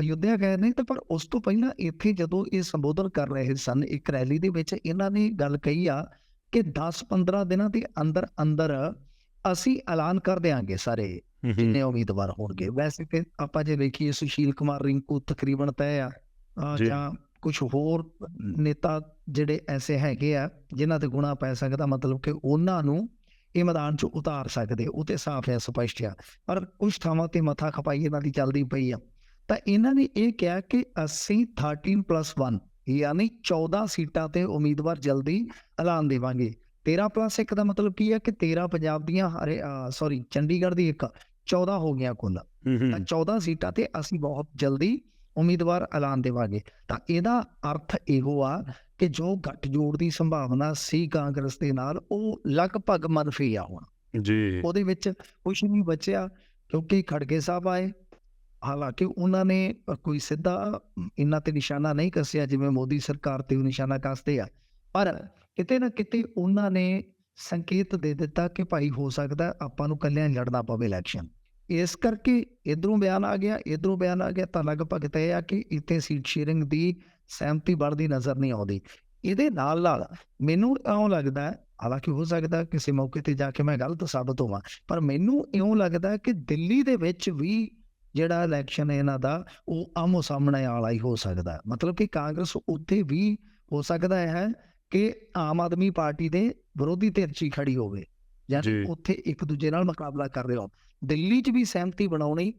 ਅਯੁੱਧਿਆ ਗਏ ਨੇ ਤੇ ਪਰ ਉਸ ਤੋਂ ਪਹਿਲਾਂ ਇੱਥੇ ਜਦੋਂ ਇਹ ਸੰਬੋਧਨ ਕਰ ਰਹੇ ਸਨ ਇੱਕ ਰੈਲੀ ਦੇ ਵਿੱਚ ਇਹਨਾਂ ਨੇ ਗੱਲ ਕਹੀ ਆ ਕਿ 10-15 ਦਿਨਾਂ ਦੇ ਅੰਦਰ ਅੰਦਰ ਅਸੀਂ ਐਲਾਨ ਕਰ ਦਿਆਂਗੇ ਸਾਰੇ ਜਿੰਨੇ ਉਮੀਦਵਾਰ ਹੋਣਗੇ। ਵੈਸੇ ਤੇ ਆਪਾਂ ਜੇ ਵੇਖੀਏ ਸੁਸ਼ੀਲ ਕੁਮਾਰ ਰਿੰਕੂ ਤਕਰੀਬਨ ਤੈਅ ਆ। ਜਾਂ। ਕੁਝ ਹੋਰ ਨੇਤਾ ਜਿਹੜੇ ਐਸੇ ਹੈਗੇ ਆ ਜਿਨ੍ਹਾਂ ਤੇ ਗੁਣਾ ਪੈ ਸਕਦਾ ਮਤਲਬ ਕਿ ਉਹਨਾਂ ਨੂੰ ਇਹ ਮੈਦਾਨ 'ਚ ਉਤਾਰ ਸਕਦੇ ਉਹ ਤੇ ਸਾਫ਼ ਹੈ ਸਪਸ਼ਟ ਆ। ਪਰ ਕੁਝ ਥਾਵਾਂ ਤੇ ਮੱਥਾ ਖਪਾਈ ਇਹਨਾਂ ਦੀ ਚੱਲਦੀ ਪਈ ਆ। ਤਾਂ ਇਹਨਾਂ ਨੇ ਇਹ ਕਿਹਾ ਕਿ ਅਸੀਂ 13+1 ਯਾਨੀ 14 ਸੀਟਾਂ ਤੇ ਉਮੀਦਵਾਰ ਜਲਦੀ ਐਲਾਨ ਦੇਵਾਂਗੇ। 13+1 ਦਾ ਮਤਲਬ ਕੀ ਹੈ ਕਿ 13 ਪੰਜਾਬ ਦੀਆਂ ਸੌਰੀ ਚੰਡੀਗੜ੍ਹ ਦੀ ਇੱਕ 14 ਹੋ ਗਈਆਂ ਕੁੱਲ। ਤਾਂ ਹੂੰ। 14 ਸੀਟਾਂ ਤੇ ਅਸੀਂ ਬਹੁਤ ਜਲਦੀ ਉਮੀਦਵਾਰ ਐਲਾਨ ਦੇਵਾਂਗੇ। ਤਾਂ ਇਹਦਾ ਅਰਥ ਇਹੋ ਆ ਕਿ ਜੋ ਗੱਠਜੋੜ ਦੀ ਸੰਭਾਵਨਾ ਸੀ ਕਾਂਗਰਸ ਦੇ ਨਾਲ ਉਹ ਲਗਭਗ ਮਨਫੀ ਆ ਹੁਣ। ਜੀ। ਉਹਦੇ ਵਿੱਚ ਕੁਝ ਨਹੀਂ ਬਚਿਆ ਕਿਉਂਕਿ ਖੜਗੇ ਸਾਹਿਬ ਆਏ ਹਾਲਾਂਕਿ ਉਹਨਾਂ ਨੇ ਕੋਈ ਸਿੱਧਾ ਇਹਨਾਂ ਤੇ ਨਿਸ਼ਾਨਾ ਨਹੀਂ ਕੱਸਿਆ, ਜਿਵੇਂ ਮੋਦੀ ਸਰਕਾਰ ਤੇ ਉਹ ਨਿਸ਼ਾਨਾ ਕੱਸਦੇ ਆ। ਪਰ ਕਿਤੇ ਨਾ ਕਿਤੇ ਉਹਨਾਂ ਨੇ ਸੰਕੇਤ ਦੇ ਦਿੱਤਾ ਕਿ ਭਾਈ ਹੋ ਸਕਦਾ ਆਪਾਂ ਨੂੰ ਕੱਲਿਆਂ ਹੀ ਲੜਨਾ ਪਵੇ ਇਲੈਕਸ਼ਨ ਇਸ ਕਰਕੇ ਇਧਰੋਂ ਬਿਆਨ ਆ ਗਿਆ, ਇਧਰੋਂ ਬਿਆਨ ਆ ਗਿਆ ਤਾਂ ਲਗਭਗ ਤੈਅ ਆ ਕਿ ਇੱਥੇ ਸੀਟ ਸ਼ੇਅਰਿੰਗ ਦੀ ਸਹਿਮਤੀ ਬਣਦੀ ਨਜ਼ਰ ਨਹੀਂ ਆਉਂਦੀ। ਇਹਦੇ ਨਾਲ ਨਾਲ ਮੈਨੂੰ ਇਉਂ ਲੱਗਦਾ, ਹਾਲਾਂਕਿ ਹੋ ਸਕਦਾ ਕਿਸੇ ਮੌਕੇ ਤੇ ਜਾ ਕੇ ਮੈਂ ਗਲਤ ਸਾਬਤ ਹੋਵਾਂ, ਪਰ ਮੈਨੂੰ ਇਉਂ ਲੱਗਦਾ ਕਿ ਦਿੱਲੀ ਦੇ ਵਿੱਚ ਵੀ ਜਿਹੜਾ ਇਲੈਕਸ਼ਨ ਹੈ ਇਹਨਾਂ ਦਾ ਉਹ ਆਮੋ ਸਾਹਮਣੇ ਵਾਲਾ ਹੀ ਹੋ ਸਕਦਾ। ਮਤਲਬ ਕਿ ਕਾਂਗਰਸ ਉੱਥੇ ਵੀ ਹੋ ਸਕਦਾ ਹੈ ਕਿ ਆਮ ਆਦਮੀ ਪਾਰਟੀ ਦੇ ਵਿਰੋਧੀ ਧਿਰ 'ਚ ਹੀ ਖੜੀ ਹੋਵੇ ਜਾਂ ਜੀ। ਉੱਥੇ ਇੱਕ ਦੂਜੇ ਨਾਲ ਮੁਕਾਬਲਾ ਕਰ ਰਹੇ ਹੋ ਦਿੱਲੀ 'ਚ ਵੀ ਸਹਿਮਤੀ ਬਣਾਉਣੀ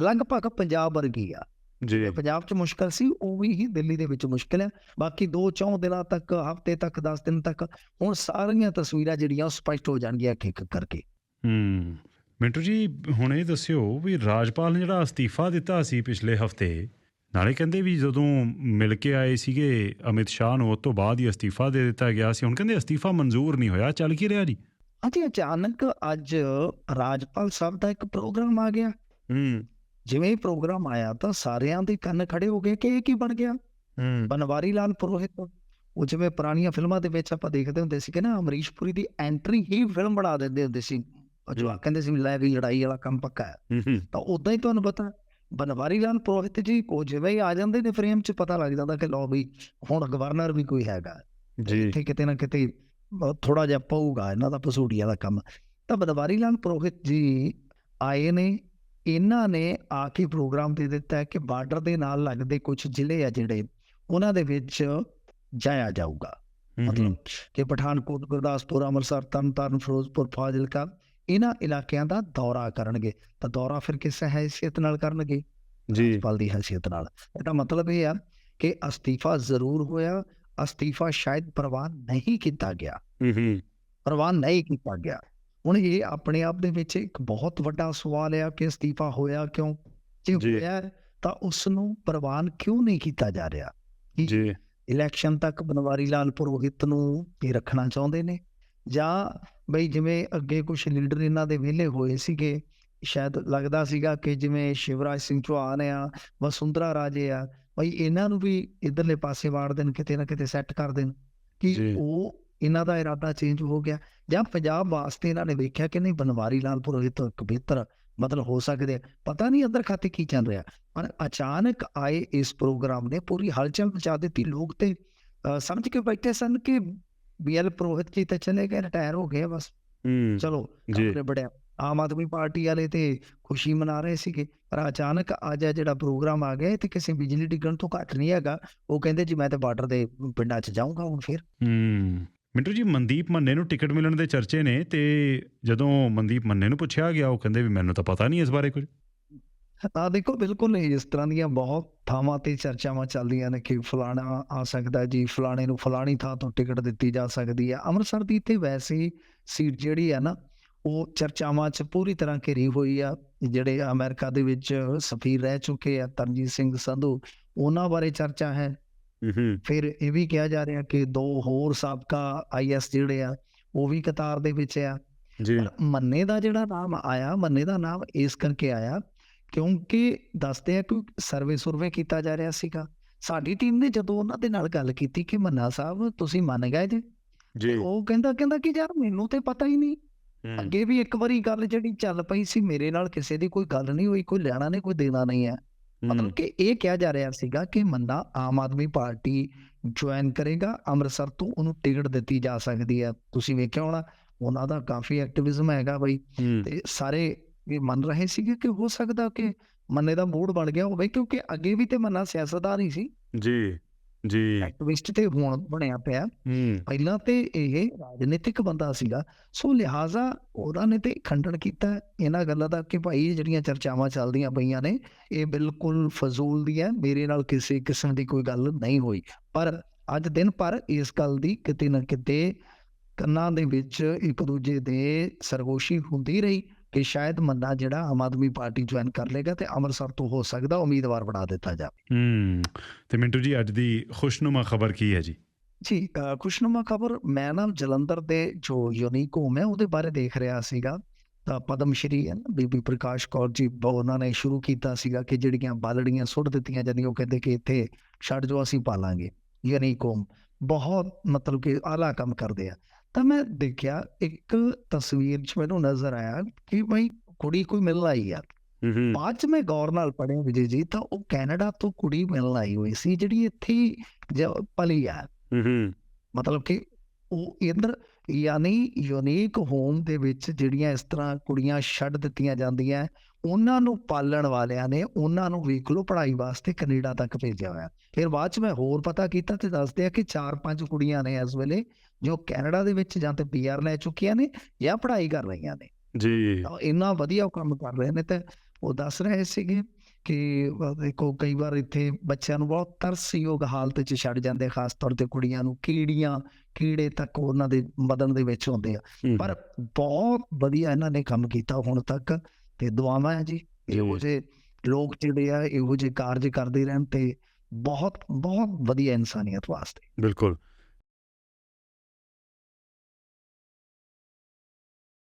ਲਗਭਗ ਪੰਜਾਬ ਵਰਗੀ ਆ। ਜੀ। ਪੰਜਾਬ 'ਚ ਮੁਸ਼ਕਲ ਸੀ ਉਹ ਵੀ ਹੀ ਦਿੱਲੀ ਦੇ ਵਿੱਚ ਮੁਸ਼ਕਲ ਹੈ। ਬਾਕੀ 2-4 ਦਿਨਾਂ ਤੱਕ ਹਫ਼ਤੇ ਤੱਕ 10 ਦਿਨ ਤੱਕ ਹੁਣ ਸਾਰੀਆਂ ਤਸਵੀਰਾਂ ਜਿਹੜੀਆਂ ਸਪਸ਼ਟ ਹੋ ਜਾਣਗੀਆਂ ਇੱਕ ਇੱਕ ਕਰਕੇ। ਹੂੰ। ਮਿੰਟੂ ਜੀ ਹੁਣ ਇਹ ਦੱਸਿਓ ਵੀ ਰਾਜਪਾਲ ਨੇ ਜਿਹੜਾ ਅਸਤੀਫਾ ਦਿੱਤਾ ਸੀ ਪਿਛਲੇ ਹਫ਼ਤੇ ਨਾਲੇ ਕਹਿੰਦੇ ਵੀ ਜਦੋਂ ਮਿਲ ਕੇ ਆਏ ਸੀਗੇ ਅਮਿਤ ਸ਼ਾਹ ਨੂੰ ਉਸ ਤੋਂ ਬਾਅਦ ਹੀ ਅਸਤੀਫਾ ਦੇ ਦਿੱਤਾ ਗਿਆ ਸੀ। ਹੁਣ ਕਹਿੰਦੇ ਅਸਤੀਫਾ ਮਨਜ਼ੂਰ ਨਹੀਂ ਹੋਇਆ ਚੱਲ ਕੀ ਰਿਹਾ ਜੀ? ਅਤੇ ਅਚਾਨਕ ਅੱਜ ਰਾਜਪਾਲ ਸਾਹਿਬ ਦਾ ਇੱਕ ਪ੍ਰੋਗਰਾਮ ਆ ਗਿਆ। ਹੂੰ। ਜਿਵੇਂ ਇਹ ਪ੍ਰੋਗਰਾਮ ਆਇਆ ਤਾਂ ਸਾਰਿਆਂ ਦੇ ਕੰਨ ਖੜੇ ਹੋ ਗਏ ਕਿ ਇਹ ਕੀ ਬਣ ਗਿਆ? ਹੂੰ। ਬਨਵਾਰੀ ਲਾਲ ਪੁਰੋਹਿਤ ਉਹ ਜਿਵੇਂ ਪੁਰਾਣੀਆਂ ਫਿਲਮਾਂ ਦੇ ਵਿੱਚ ਆਪਾਂ ਦੇਖਦੇ ਹੁੰਦੇ ਸੀ ਕਿ ਨਾ ਅਮਰੀਸ਼ ਪੁਰੀ ਦੀ ਐਂਟਰੀ ਹੀ ਫਿਲਮ ਬਣਾ ਦਿੰਦੇ ਹੁੰਦੇ ਸੀ। ਉਹ ਜੋ ਹੂੰ। ਕਹਿੰਦੇ ਸੀ ਲੈ ਵੀ ਲੜਾਈ ਵਾਲਾ ਕੰਮ ਪੱਕਾ ਹੈ। ਹੂੰ ਤਾਂ ਉਦਾਂ ਹੀ ਤੁਹਾਨੂੰ ਪਤਾ ਬਨਵਾਰੀ ਲਾਲ ਪੁਰੋਹਿਤ ਜੀ ਉਹ ਜਿਵੇਂ ਹੀ ਆ ਜਾਂਦੇ ਨੇ ਫਰੇਮ 'ਚ ਪਤਾ ਲੱਗ ਜਾਂਦਾ ਕਿ ਲੋ ਵੀ ਹੁਣ ਗਵਰਨਰ ਵੀ ਕੋਈ ਹੈਗਾ ਜੀ। ਇੱਥੇ ਕਿਤੇ ਨਾ ਕਿਤੇ ਥੋੜਾ ਜਿਹਾ ਪਊਗਾ ਇਹਨਾਂ ਦਾ ਪਸੂੜੀਆਂ ਦਾ ਕੰਮ। ਤਾਂ ਬਨਵਾਰੀ ਲਾਲ ਪੁਰੋਹਿਤ ਜੀ ਆਏ ਨੇ ਇਹਨਾਂ ਨੇ ਆ ਕੇ ਪ੍ਰੋਗਰਾਮ ਦੇ ਦਿੱਤਾ ਕਿ ਬਾਰਡਰ ਦੇ ਨਾਲ ਲੱਗਦੇ ਕੁਝ ਜ਼ਿਲ੍ਹੇ ਆ ਜਿਹੜੇ ਉਹਨਾਂ ਦੇ ਵਿੱਚ ਜਾਇਆ ਜਾਊਗਾ। ਮਤਲਬ ਕਿ ਪਠਾਨਕੋਟ ਗੁਰਦਾਸਪੁਰ ਅੰਮ੍ਰਿਤਸਰ ਤਰਨਤਾਰਨ ਫਿਰੋਜ਼ਪੁਰ ਫਾਜ਼ਿਲਕਾ ਇਹਨਾਂ ਇਲਾਕਿਆਂ ਦਾ ਦੌਰਾ ਕਰਨਗੇ ਤਾਂ ਦੌਰਾ ਫਿਰ ਕਿਸ ਹੈਸੀਅਤ ਨਾਲ ਕਰਨਗੇ? ਜੀ। ਰਾਜਪਾਲ ਦੀ ਹੈਸੀਅਤ ਨਾਲ। ਇਹਦਾ ਮਤਲਬ ਇਹ ਆ ਕਿ ਅਸਤੀਫਾ ਜ਼ਰੂਰ ਹੋਇਆ ਅਸਤੀਫਾ ਸ਼ਾਇਦ ਪ੍ਰਵਾਨ ਨਹੀਂ ਕੀਤਾ ਗਿਆ। ਹੂੰ ਹੂੰ। ਪ੍ਰਵਾਨ ਨਹੀਂ ਕੀਤਾ ਗਿਆ। ਹੁਣ ਇਹ ਆਪਣੇ ਆਪ ਦੇ ਵਿੱਚ ਇੱਕ ਬਹੁਤ ਵੱਡਾ ਸਵਾਲ ਹੈ ਕਿ ਅਸਤੀਫਾ ਹੋਇਆ ਕਿਉਂ? ਜੇ। ਹੋਇਆ ਤਾਂ ਉਸ ਨੂੰ ਪ੍ਰਵਾਨ ਕਿਉਂ ਨਹੀਂ ਕੀਤਾ ਜਾ ਰਿਹਾ? ਜੀ। ਇਲੈਕਸ਼ਨ ਤੱਕ ਬਨਵਾਰੀ ਲਾਲ ਪੁਰੋਹਿਤ ਨੂੰ ਇਹ ਰੱਖਣਾ ਚਾਹੁੰਦੇ ਨੇ? ਜਾਂ ਬਈ ਜਿਵੇਂ ਅੱਗੇ ਕੁਝ ਲੀਡਰ ਇਹਨਾਂ ਦੇ ਵਿਹਲੇ ਹੋਏ ਸੀਗੇ ਸ਼ਾਇਦ ਲੱਗਦਾ ਸੀਗਾ ਕਿ ਜਿਵੇਂ ਸ਼ਿਵਰਾਜ ਸਿੰਘ ਚੌਹਾਨ ਆ ਵਸੁੰਧਰਾ ਰਾਜੇ ਆ ਬਈ ਇਹਨਾਂ ਨੂੰ ਵੀ ਇਧਰਲੇ ਪਾਸੇ ਵਾੜ ਦੇਣ ਕਿਤੇ ਨਾ ਕਿਤੇ ਸੈੱਟ ਕਰ ਦੇਣ ਕਿ। ਉਹ ਇਹਨਾਂ ਦਾ ਇਰਾਦਾ ਚੇਂਜ ਹੋ ਗਿਆ ਜਾਂ ਪੰਜਾਬ ਵਾਸਤੇ ਇਹਨਾਂ ਨੇ ਵੇਖਿਆ ਕਿ ਨਹੀਂ ਬਨਵਾਰੀ ਲਾਲ ਪੁਰੋਹਿਤ ਇੱਕ ਬਿਹਤਰ ਮਤਲਬ ਹੋ ਸਕਦੇ। ਪਤਾ ਨਹੀਂ ਅੰਦਰ ਖਾਤੇ ਕੀ ਚੱਲ ਰਿਹਾ ਪਰ ਅਚਾਨਕ ਆਏ ਇਸ ਪ੍ਰੋਗਰਾਮ ਨੇ ਪੂਰੀ ਹਲਚਲ ਮਚਾ ਦਿੱਤੀ ਲੋਕ ਤੇ ਸਮਝ ਕੇ ਬੈਠੇ ਸਨ ਕਿ ਜੀ ਤਾਂ ਚਲੇ ਗਏ ਰਿਟਾਇਰ ਹੋ ਗਏ ਬਸ। ਹੂੰ ਚਲੋ ਜੀ। ਆਪਣੇ ਬੜਿਆ ਆਮ ਆਦਮੀ ਪਾਰਟੀ ਵਾਲੇ ਤੇ ਖੁਸ਼ੀ ਮਨਾ ਰਹੇ ਸੀਗੇ ਪਰ ਅਚਾਨਕ ਅੱਜ ਜਿਹੜਾ ਪ੍ਰੋਗਰਾਮ ਆ ਗਿਆ ਤੇ ਕਿਸੇ ਬਿਜਲੀ ਡਿੱਗਣ ਤੋਂ ਘੱਟ ਨਹੀਂ ਹੈਗਾ। ਉਹ ਕਹਿੰਦੇ ਜੀ ਮੈਂ ਤੇ ਬਾਰਡਰ ਦੇ ਪਿੰਡਾਂ 'ਚ ਜਾਊਂਗਾ ਹੁਣ ਫਿਰ। ਹੂੰ ਮਿੰਟੂ ਜੀ ਮਨਦੀਪ ਮੰਨੇ ਨੂੰ ਟਿਕਟ ਮਿਲਣ ਦੇ ਚਰਚੇ ਨੇ ਤੇ ਜਦੋਂ ਮਨਦੀਪ ਮੰਨੇ ਨੂੰ ਪੁੱਛਿਆ ਗਿਆ ਉਹ ਕਹਿੰਦੇ ਵੀ ਮੈਨੂੰ ਤਾਂ ਪਤਾ ਨਹੀਂ ਇਸ ਬਾਰੇ ਕੁਝ। ਤਾਂ ਦੇਖੋ ਬਿਲਕੁਲ ਨਹੀਂ ਇਸ ਤਰ੍ਹਾਂ ਦੀਆਂ ਬਹੁਤ ਥਾਵਾਂ ਤੇ ਚਰਚਾਵਾਂ ਚੱਲਦੀਆਂ ਨੇ ਕਿ ਫਲਾਣਾ ਆ ਸਕਦਾ ਜੀ ਫਲਾਣੇ ਨੂੰ ਫਲਾਣੀ ਥਾਂ ਤੋਂ ਟਿਕਟ ਦਿੱਤੀ ਜਾ ਸਕਦੀ ਹੈ। ਅੰਮ੍ਰਿਤਸਰ ਦੀ ਤੇ ਵੈਸੇ ਹੀ ਸੀਟ ਜਿਹੜੀ ਆ ਨਾ ਉਹ ਚਰਚਾਵਾਂ 'ਚ ਪੂਰੀ ਤਰ੍ਹਾਂ ਘਿਰੀ ਹੋਈ ਆ। ਜਿਹੜੇ ਅਮਰੀਕਾ ਦੇ ਵਿੱਚ ਸਫੀਰ ਰਹਿ ਚੁੱਕੇ ਆ ਤਰਨਜੀਤ ਸਿੰਘ ਸੰਧੂ ਉਹਨਾਂ ਬਾਰੇ ਚਰਚਾ ਹੈ। ਹੂੰ ਫਿਰ ਇਹ ਵੀ ਕਿਹਾ ਜਾ ਰਿਹਾ ਕਿ ਦੋ ਹੋਰ ਸਾਬਕਾ ਆਈਐਸ ਜਿਹੜੇ ਆ ਉਹ ਵੀ ਕਤਾਰ ਦੇ ਵਿੱਚ ਆ। ਜੀ। ਮੰਨੇ ਦਾ ਜਿਹੜਾ ਨਾਮ ਆਇਆ ਮੰਨੇ ਦਾ ਨਾਮ ਇਸ ਕਰਕੇ ਆਇਆ ਕਿਉਂਕਿ ਦੱਸਦੇ ਆ ਕਿ ਸਰਵੇ ਸੁਰਵੇ ਕੀਤਾ ਜਾ ਰਿਹਾ ਸੀਗਾ। ਸਾਡੀ ਟੀਮ ਨੇ ਜਦੋਂ ਉਹਨਾਂ ਦੇ ਨਾਲ ਗੱਲ ਕੀਤੀ ਕਿ ਮੰਨਾ ਸਾਹਿਬ ਤੁਸੀਂ ਮੰਨ ਗਏ ਜੇ? ਜੀ। ਉਹ ਕਹਿੰਦਾ ਕਹਿੰਦਾ ਕਿ ਯਾਰ ਮੈਨੂੰ ਤੇ ਪਤਾ ਹੀ ਨਹੀਂ। ਅੱਗੇ ਵੀ ਇੱਕ ਵਾਰੀ ਗੱਲ ਜਿਹੜੀ ਚੱਲ ਪਈ ਸੀ ਮੇਰੇ ਨਾਲ ਕਿਸੇ ਦੀ ਕੋਈ ਗੱਲ ਨਹੀਂ ਹੋਈ ਕੋਈ ਲੈਣਾ ਨਹੀਂ ਕੋਈ ਦੇਣਾ ਨਹੀਂ ਹੈ। ਮਤਲਬ ਕਿ ਇਹ ਕਿਹਾ ਜਾ ਰਿਹਾ ਸੀਗਾ ਕਿ ਮੰਦਾ ਆਮ ਆਦਮੀ ਪਾਰਟੀ ਜੁਆਇਨ ਕਰੇਗਾ ਅੰਮ੍ਰਿਤਸਰ ਤੋਂ ਉਹਨੂੰ ਟਿਕਟ ਦਿੱਤੀ ਜਾ ਸਕਦੀ ਹੈ। ਤੁਸੀਂ ਵੇਖਿਆ ਹੋਣਾ ਉਹਨਾਂ ਦਾ ਕਾਫੀ ਐਕਟਿਵਿਜ਼ਮ ਹੈਗਾ ਬਈ। ਤੇ ਸਾਰੇ ਇਹ ਮੰਨ ਰਹੇ ਸੀਗੇ ਕਿ ਹੋ ਸਕਦਾ ਕਿ ਮੰਨੇ ਦਾ ਮੂਡ ਬਣ ਗਿਆ ਹੋਵੇ ਕਿਉਂਕਿ ਅੱਗੇ ਵੀ ਤੇ ਮੰਨਾ ਸਿਆਸਤਦਾਨ ਹੀ ਸੀ। ਜੀ ਜੀ। ਐਕਟਿਵਿਸਟ ਤੇ ਹੁਣ ਬਣਿਆ ਪਿਆ। ਹੂੰ। ਪਹਿਲਾਂ ਤੇ ਇਹ ਰਾਜਨੀਤਿਕ ਬੰਦਾ ਸੀਗਾ। ਸੋ ਲਿਹਾਜ਼ਾ ਉਹਨਾਂ ਨੇ ਤੇ ਖੰਡਨ ਕੀਤਾ। ਇਹਨਾਂ ਗੱਲਾਂ ਦਾ ਕਿ ਭਾਈ ਜਿਹੜੀਆਂ ਚਰਚਾਵਾਂ ਚੱਲਦੀਆਂ ਪਈਆਂ ਨੇ ਇਹ ਬਿਲਕੁਲ ਫਜ਼ੂਲ ਦੀਆਂ ਮੇਰੇ ਨਾਲ ਕਿਸੇ ਕਿਸਮ ਦੀ ਕੋਈ ਗੱਲ ਨਹੀਂ ਹੋਈ। ਪਰ ਅੱਜ ਦਿਨ ਪਰ ਇਸ ਗੱਲ ਦੀ ਕਿਤੇ ਨਾ ਕਿਤੇ ਕੰਨਾਂ ਦੇ ਵਿੱਚ ਇੱਕ ਦੂਜੇ ਦੇ ਸਰਗੋਸ਼ੀ ਹੁੰਦੀ ਰਹੀ। ਕਿ ਸ਼ਾਇਦ ਮੰਨਾ ਜਿਹੜਾ ਆਮ ਆਦਮੀ ਪਾਰਟੀ ਜੁਆਇਨ ਕਰ ਲੇਗਾ ਤੇ ਅੰਮ੍ਰਿਤਸਰ ਤੋਂ ਹੋ ਸਕਦਾ ਉਮੀਦਵਾਰ ਬਣਾ ਦਿੱਤਾ ਜਾਵੇ। ਹੂੰ ਤੇ ਮਿੰਟੂ ਜੀ ਅੱਜ ਦੀ ਖੁਸ਼ਨੁਮਾ ਖਬਰ ਕੀ ਹੈ ਜੀ? ਜੀ ਖੁਸ਼ਨੁਮਾ ਖਬਰ ਮੈਂ ਨਾ ਜਲੰਧਰ ਦੇ ਜੋ ਯੂਨੀਕ ਹੋਮ ਹੈ ਉਹਦੇ ਬਾਰੇ ਦੇਖ ਰਿਹਾ ਸੀਗਾ। ਤਾਂ ਪਦਮ ਸ਼੍ਰੀ ਹੈ ਬੀਬੀ ਪ੍ਰਕਾਸ਼ ਕੌਰ ਜੀ ਉਹਨਾਂ ਨੇ ਸ਼ੁਰੂ ਕੀਤਾ ਸੀਗਾ ਕਿ ਜਿਹੜੀਆਂ ਬਾਲੜੀਆਂ ਸੁੱਟ ਦਿੱਤੀਆਂ ਜਾਂਦੀਆਂ ਉਹ ਕਹਿੰਦੇ ਕਿ ਇੱਥੇ ਛੱਡ ਜੋ ਅਸੀਂ ਪਾਲਾਂਗੇ। ਯੂਨੀਕ ਹੋਮ ਬਹੁਤ ਮਤਲਬ ਕਿ ਆਲਾ ਕੰਮ ਕਰਦੇ ਆ। ਤਾਂ ਮੈਂ ਦੇਖਿਆ ਇੱਕ ਤਸਵੀਰ 'ਚ ਮੈਨੂੰ ਨਜ਼ਰ ਆਇਆ ਕਿ ਭਾਈ ਕੁੜੀ ਕੋਈ ਮਿਲਣ ਆਈ ਆ। ਬਾਅਦ 'ਚ ਮੈਂ ਗੌਰ ਨਾਲ ਪੜ੍ਹਿਆ ਵਿਜੇ ਜੀ ਤਾਂ ਉਹ ਕੈਨੇਡਾ ਤੋਂ ਕੁੜੀ ਮਿਲਣ ਆਈ ਹੋਈ ਸੀ ਜਿਹੜੀ ਇੱਥੇ ਪਲੀ ਆ। ਮਤਲਬ ਕਿ ਉਹ ਇਧਰ ਯਾਨੀ ਯੂਨੀਕ ਹੋਮ ਦੇ ਵਿੱਚ ਜਿਹੜੀਆਂ ਇਸ ਤਰ੍ਹਾਂ ਕੁੜੀਆਂ ਛੱਡ ਦਿੱਤੀਆਂ ਜਾਂਦੀਆਂ ਉਹਨਾਂ ਨੂੰ ਪਾਲਣ ਵਾਲਿਆਂ ਨੇ ਉਹਨਾਂ ਨੂੰ ਵੇਖ ਲਓ ਪੜ੍ਹਾਈ ਵਾਸਤੇ ਕੈਨੇਡਾ ਤੱਕ ਭੇਜਿਆ ਹੋਇਆ। ਫਿਰ ਬਾਅਦ ਚ ਮੈਂ ਹੋਰ ਪਤਾ ਕੀਤਾ ਤੇ ਦੱਸਦੇ ਆ ਕਿ ਚਾਰ ਪੰਜ ਕੁੜੀਆਂ ਨੇ ਇਸ ਵੇਲੇ ਜੋ ਕੈਨੇਡਾ ਦੇ ਵਿੱਚ ਜਾਂ ਤੇ ਪੀਆਰ ਲੈ ਚੁੱਕੀਆਂ ਨੇ ਜਾਂ ਪੜ੍ਹਾਈ ਕਰ ਰਹੀਆਂ ਨੇ। ਜੀ। ਇੰਨਾ ਵਧੀਆ ਕੰਮ ਕਰ ਰਹੇ ਨੇ ਤੇ ਉਹ ਦੱਸ ਰਹੇ ਸੀਗੇ ਕਿ ਦੇਖੋ ਕਈ ਵਾਰ ਇੱਥੇ ਬੱਚਿਆਂ ਨੂੰ ਬਹੁਤ ਤਰਸਯੋਗ ਹਾਲਤ 'ਚ ਛੱਡ ਜਾਂਦੇ ਖਾਸ ਤੌਰ ਤੇ ਕੁੜੀਆਂ ਨੂੰ ਕੀੜੀਆਂ ਕੀੜੇ ਤੱਕ ਉਹਨਾਂ ਦੇ ਮਦਨ ਦੇ ਵਿੱਚ ਹੁੰਦੇ ਆ। ਪਰ ਬਹੁਤ ਵਧੀਆ ਇਹਨਾਂ ਨੇ ਕੰਮ ਕੀਤਾ ਹੁਣ ਤੱਕ ਤੇ ਦੁਆਵਾਂ ਹੈ ਜੀ ਇਹੋ ਜੀ। ਜਿਹੇ ਲੋਕ ਜਿਹੜੇ ਆ ਇਹੋ ਜਿਹੇ ਕਾਰਜ ਕਰਦੇ ਰਹਿਣ ਤੇ ਬਹੁਤ ਬਹੁਤ ਵਧੀਆ ਇਨਸਾਨੀਅਤ ਵਾਸਤੇ। ਬਿਲਕੁਲ।